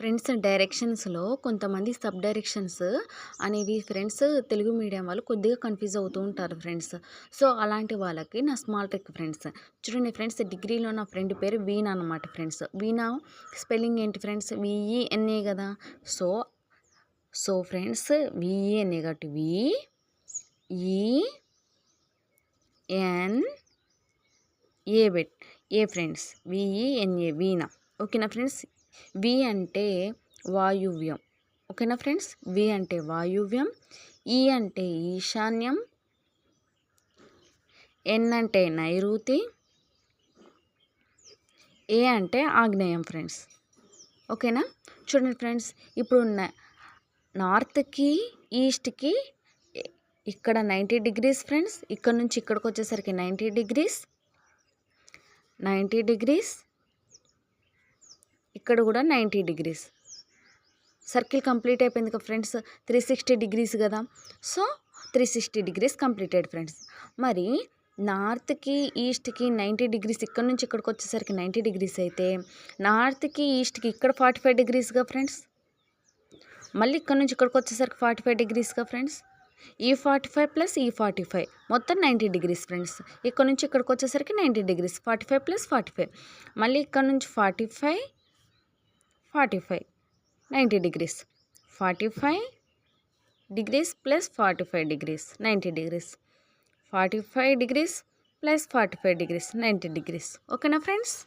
Friends డైరెక్షన్స్‌లో కొంతమంది sub directions అనేవి ఫ్రెండ్స్ తెలుగు మీడియం వాళ్ళు కొద్దిగా కన్‌ఫ్యూజ్ అవుతూ ఉంటారు ఫ్రెండ్స్. సో, అలాంటి వాళ్ళకి నా స్మాల్ ట్రిక్ ఫ్రెండ్స్. చూడండి ఫ్రెండ్స్ డిగ్రీలో నా ఫ్రెండ్ పేరు వీణా అనమాట ఫ్రెండ్స్. వీణా స్పెల్లింగ్ ఏంటి friends V E N A కదా సో, సో ఫ్రెండ్స్ విఈఎన్ఏ కాబట్టి వి ఈ ఎన్ ఏ బెట్ ఏ ఫ్రెండ్స్ విఈఎన్ఏ వీణా. ఓకేనా ఫ్రెండ్స్. వి అంటే వాయువ్యం. ఓకేనా ఫ్రెండ్స్? వి అంటే వాయువ్యం ఈ అంటే ఈశాన్యం ఎన్ అంటే నైరుతి ఏ అంటే ఆగ్నేయం ఫ్రెండ్స్. ఓకేనా? చూడండి ఫ్రెండ్స్ ఇప్పుడు నార్త్కి ఈస్ట్కి ఇక్కడ నైంటీ డిగ్రీస్ ఫ్రెండ్స్ ఇక్కడ నుంచి ఇక్కడికి వచ్చేసరికి నైంటీ డిగ్రీస్ నైంటీ డిగ్రీస్ ఇక్కడ కూడా నైంటీ డిగ్రీస్. సర్కిల్ కంప్లీట్ అయిపోయింది కదా ఫ్రెండ్స్. త్రీ సిక్స్టీ డిగ్రీస్ కదా. So three sixty degrees completed friends. మరి నార్త్కి ఈస్ట్కి నైంటీ డిగ్రీస్ ఇక్కడ నుంచి ఇక్కడికి వచ్చేసరికి నైంటీ డిగ్రీస్ అయితే నార్త్కి ఈస్ట్కి ఇక్కడ ఫార్టీ ఫైవ్ డిగ్రీస్గా ఫ్రెండ్స్. మళ్ళీ ఇక్కడ నుంచి ఇక్కడికి వచ్చేసరికి ఫార్టీ ఫైవ్ డిగ్రీస్గా ఫ్రెండ్స్. ఈ ఫార్టీ ఫైవ్ ప్లస్ ఈ ఫార్టీ ఫైవ్. మొత్తం నైంటీ డిగ్రీస్ ఫ్రెండ్స్. ఇక్కడ నుంచి ఇక్కడికి వచ్చేసరికి ninety degrees. Forty five plus forty five. మళ్ళీ ఇక్కడ నుంచి forty five forty five. Ninety degrees. Forty five degrees plus forty five degrees. Ninety degrees. Forty five degrees plus forty five degrees. Ninety degrees. ఓకేనా friends?